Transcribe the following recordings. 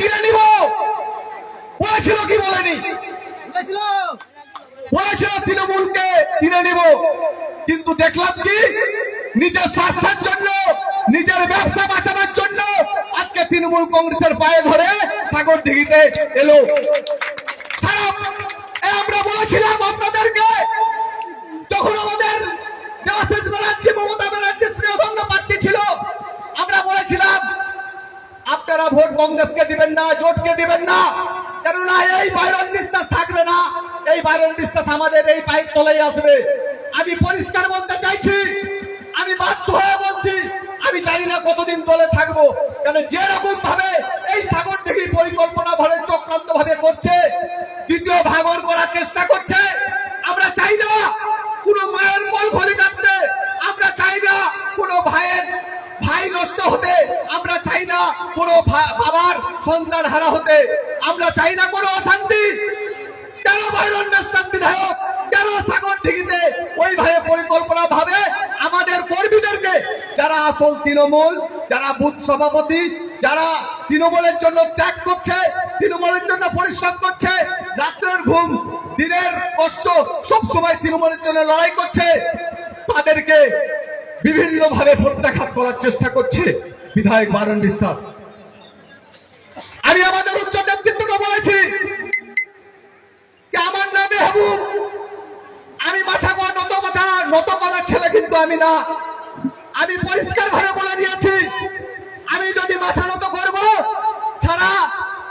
কিনে নিব। বলেছিল কি বলেনি? বলেছিল তৃণমূলকে কিনে নিব। কিন্তু দেখলাম কি? নিজের স্বার্থের জন্য, নিজের ব্যবসা বাঁচানোর জন্য আজকে তৃণমূল কংগ্রেসের পায়ে ধরে সাগর দিঘিতে এলো। আমরা বলেছিলাম আপনাদেরকে, যখন আমাদের দেবাশিস ব্যানার্জি, মমতা ব্যানার্জি স্নেহধন্য প্রার্থী ছিল, আমরা বলেছিলাম আপনারা ভোট কংগ্রেসকে দিবেন না, জোটকে দিবেন না। কেননা এই বাইরন বিশ্বাস থাকবে না। এই বাইরন বিশ্বাস আমাদের এই পায়ের তলায় আসবে। আমি পরিষ্কার বলতে চাইছি, আমি বাধ্য হয়ে বলছি, আমি জানি না কতদিন দলে থাকব। কেন যেরকম ভাবে এই সাগর থেকে পরিকল্পনা ভাবে চক্রান্ত ভাবে করছে, দ্বিতীয় ভাগর করার চেষ্টা করছে আমরা চাই না কোনো মায়ের মল ভরে কাটতে আমরা চাই না কোনো ভাইয়ের ভাই নষ্ট হতে আমরা চাই না কোনো বাবার সন্তান হারা হতে। আমরা চাই না কোনো অশান্তি। কেন বাইরন্ডের বিধায়ক কেন সাগর দিঘিতে ওই ভাবে পরিকল্পনা ভাবে আমাদের কর্মীদেরকে, যারা আসল তৃণমূল, যারা বুথ সভাপতি, যারা তৃণমূলের জন্য ত্যাগ করছে, তৃণমূলের জন্য পরিশ্রম করছে, রাত্রের ঘুম, দিনের কষ্ট সব সময় তৃণমূলের জন্য লড়াই করছে, তাদেরকে বিভিন্ন ভাবে প্রত্যাঘাত করার চেষ্টা করছে বিধায়ক বারণ বিশ্বাস। আমি আমাদের উচ্চ নেতৃত্বকে বলেছি আমার নামে হাবুব আমি মাথা কোয়া নত কথা, নত করার ছেলে কিন্তু আমি না। আমি পরিষ্কার ভাবে বলে দিয়েছি, আমি যদি মাথা নত করব, ছাড়া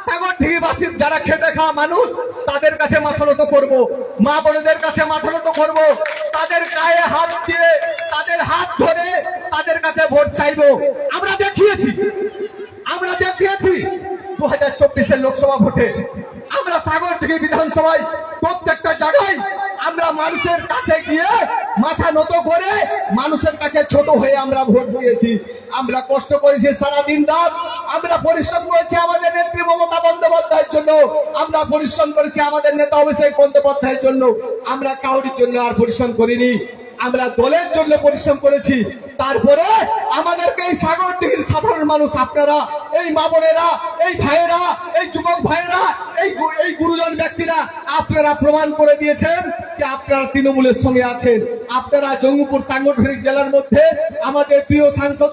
সাগর ঢিগিবাসীর যারা খেটে খাওয়া মানুষ, তাদের কাছে মাথা নত করব। মা বোনদের কাছে মাথা নত করব। তাদের গায়ে হাত দিয়ে তাদের হাত ধরে তাদের কাছে ভোট চাইব। আমরা দেখিয়েছি। আমরা দেখিয়েছি দু হাজার চব্বিশের লোকসভা ভোটে। আমরা সাগর থেকে বিধানসভায় প্রত্যেকটা জায়গায় আমরা মানুষের কাছে গিয়ে মাথা নত করে মানুষের কাছে ছোট হয়ে আমরা ভোট দিয়েছি। আমরা কষ্ট করেছি সারা দিন রাত। আমরা পরিশ্রম করেছি আমাদের নেত্রী মমতা বন্দ্যোপাধ্যায়ের জন্য। আমরা পরিশ্রম করেছি আমাদের নেতা অভিষেক বন্দ্যোপাধ্যায়ের জন্য। আমরা কাউরির জন্য আর পরিশ্রম করিনি। আমরা দলের জন্য পরিশ্রম করেছি। তারপরে আমাদেরকে এই সাগর দিঘির সাধারণ মানুষ, আপনারা, এই মা বোনেরা, এই ভাইয়েরা, এই যুবক ভাইয়েরা, এই এই গুরুজন ব্যক্তিরা, আপনারা প্রমাণ করে দিয়েছেন যে আপনারা তৃণমূলের সঙ্গে আছেন। আপনারা জঙ্গিপুর সাংগঠনিক জেলার মধ্যে আমাদের প্রিয় সাংসদ